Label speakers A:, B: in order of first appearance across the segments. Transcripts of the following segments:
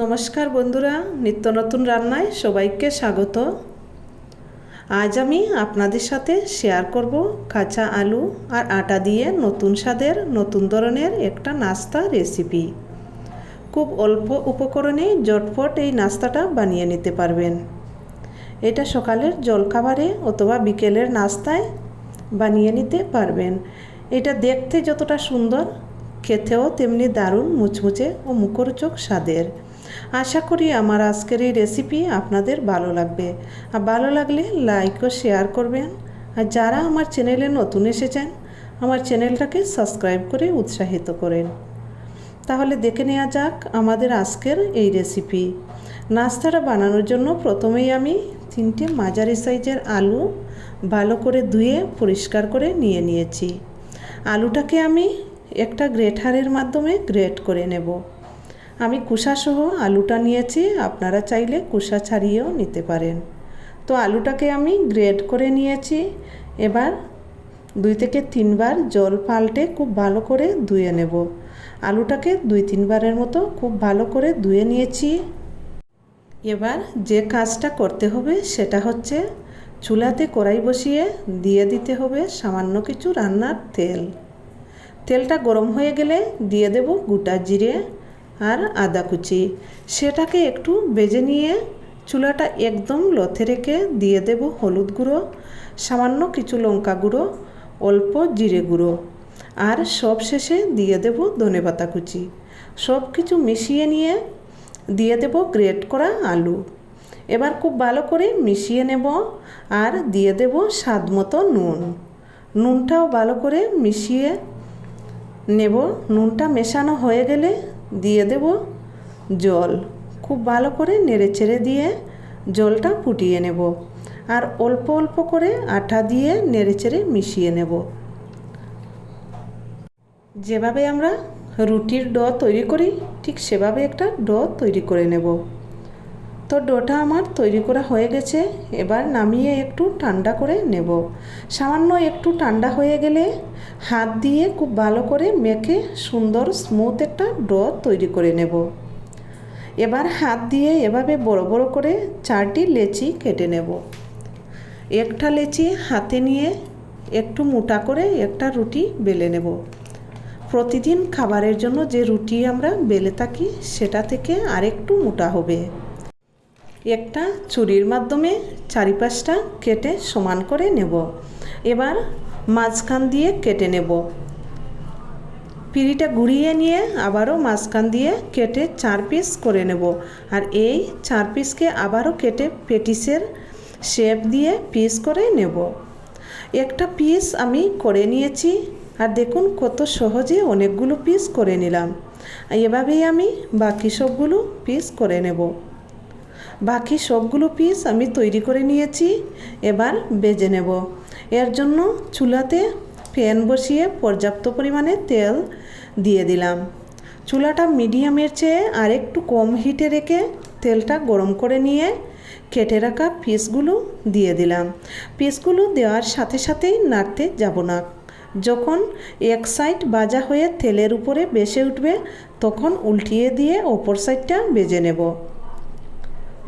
A: নমস্কার বন্ধুরা, নিত্য নতুন রান্নায় সবাইকে স্বাগত। আজ আমি আপনাদের সাথে শেয়ার করব কাঁচা আলু আর আটা দিয়ে নতুন স্বাদের, নতুন ধরনের একটা নাস্তা রেসিপি খুব অল্প উপকরণে জটফট এই নাস্তাটা বানিয়ে নিতে পারবেন। এটা সকালের জলখাবারে অথবা বিকেলের নাস্তায় বানিয়ে নিতে পারবেন। এটা দেখতে যতটা সুন্দর, খেতেও তেমনি দারুণ মুচমুচে ও মুখরোচক স্বাদের। আশা করি আমার আজকের এই রেসিপি আপনাদের ভালো লাগবে। আর ভালো লাগলে লাইক ও শেয়ার করবেন। আর যারা আমার চ্যানেলে নতুন এসেছেন, আমার চ্যানেলটাকে সাবস্ক্রাইব করে উৎসাহিত করেন। তাহলে দেখে নেওয়া যাক আমাদের আজকের এই রেসিপি নাস্তাটা বানানোর জন্য প্রথমেই আমি তিনটে মাঝারি সাইজের আলু ভালো করে ধুয়ে পরিষ্কার করে নিয়ে নিয়েছি। আলুটাকে আমি একটা গ্রেটারের মাধ্যমে গ্রেট করে নেব। আমি কুষাসহ আলুটা নিয়েছি, আপনারা চাইলে কুষা ছাড়িয়েও নিতে পারেন। তো আলুটাকে আমি গ্রেড করে নিয়েছি। এবার দুই থেকে তিনবার জল পাল্টে খুব ভালো করে ধুয়ে নেব। আলুটাকে দুই তিনবারের মতো খুব ভালো করে ধুয়ে নিয়েছি। এবার যে কাজটা করতে হবে সেটা হচ্ছে চুলাতে কড়াই বসিয়ে দিয়ে দিতে হবে সামান্য কিছু রান্নার তেল। তেলটা গরম হয়ে গেলে দিয়ে দেব গোটা জিরে আর আদা কুচি। সেটাকে একটু বেজে নিয়ে চুলাটা একদম লথে রেখে দিয়ে দেব হলুদ গুঁড়ো, সামান্য কিছু লঙ্কা গুঁড়ো, অল্প জিরে গুঁড়ো। আর সব শেষে দিয়ে দেব ধনেপাতা কুচি। সব কিছু মিশিয়ে নিয়ে দিয়ে দেব গ্রেট করা আলু। এবার খুব ভালো করে মিশিয়ে নেব আর দিয়ে দেব স্বাদ মতো নুন। নুনটাও ভালো করে মিশিয়ে নেব। নুনটা মেশানো হয়ে গেলে দিয়ে দেব জল। খুব ভালো করে নেড়ে চেড়ে দিয়ে জলটা ফুটিয়ে নেব। আর অল্প অল্প করে আটা দিয়ে নেড়ে চেড়ে মিশিয়ে নেব। যেভাবে আমরা রুটির ড তৈরি করি, ঠিক সেভাবে একটা ড তৈরি করে নেব। তো ডোটা আমার তৈরি করা হয়ে গেছে, এবার নামিয়ে একটু ঠান্ডা করে নেব। সামান্য একটু ঠান্ডা হয়ে গেলে হাত দিয়ে খুব ভালো করে মেখে সুন্দর স্মুথ একটা ডো তৈরি করে নেব। এবার হাত দিয়ে এভাবে বড় বড় করে চারটি লেচি কেটে নেব। একটা লেচি হাতে নিয়ে একটু মোটা করে একটা রুটি বেলে নেব। প্রতিদিন খাবারের জন্য যে রুটি আমরা বেলে থাকি, সেটা থেকে আরেকটু মোটা হবে। একটা ছুরির মাধ্যমে চারিপাশটা কেটে সমান করে নেব। এবার মাঝখান দিয়ে কেটে নেব। পিড়িটা ঘুরিয়ে নিয়ে আবারও মাঝখান দিয়ে কেটে চার পিস করে নেব। আর এই চার পিসকে আবারও কেটে পেটিসের শেপ দিয়ে পিস করে নেব। একটা পিস আমি করে নিয়েছি। আর দেখুন কত সহজে অনেকগুলো পিস করে নিলাম। এভাবেই আমি বাকি সবগুলো পিস করে নেব। বাকি সবগুলো পিস আমি তৈরি করে নিয়েছি। এবার বেজে নেব। এর জন্য চুলাতে প্যান বসিয়ে পর্যাপ্ত পরিমাণে তেল দিয়ে দিলাম। চুলাটা মিডিয়ামের চেয়ে আর একটু কম হিটে রেখে তেলটা গরম করে নিয়ে কেটে রাখা পিসগুলো দিয়ে দিলাম। পিসগুলো দেওয়ার সাথে সাথেই নাড়তে যাব না। যখন এক সাইড বাজা হয়ে তেলের উপরে বেসে উঠবে, তখন উল্টিয়ে দিয়ে ওপর সাইডটা বেজে নেব।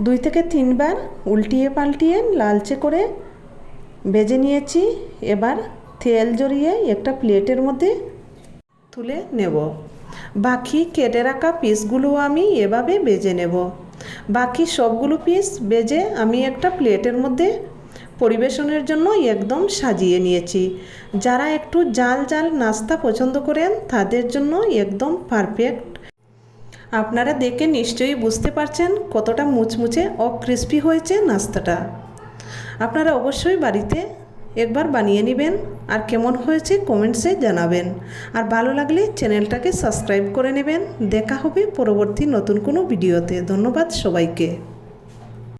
A: দুই থেকে তিনবার উল্টিয়ে পাল্টিয়ে লালচে করে বেজে নিয়েছি। এবার তেল জড়িয়ে একটা প্লেটের মধ্যে তুলে নেব। বাকি কেটে রাখা পিসগুলো আমি এভাবে বেজে নেব। বাকি সবগুলো পিস বেজে আমি একটা প্লেটের মধ্যে পরিবেশনের জন্য একদম সাজিয়ে নিয়েছি। যারা একটু জাল জাল নাস্তা পছন্দ করেন, তাদের জন্য একদম পারফেক্ট আপনারা দেখে নিশ্চয়ই বুঝতে পারছেন কতটা মুচমুচে ও ক্রিস্পি হয়েছে নাস্তাটা। আপনারা অবশ্যই বাড়িতে একবার বানিয়ে নেবেন আর কেমন হয়েছে কমেন্টসে জানাবেন। আর ভালো লাগলে চ্যানেলটাকে সাবস্ক্রাইব করে নেবেন। দেখা হবে পরবর্তী নতুন কোনো ভিডিওতে। ধন্যবাদ সবাইকে।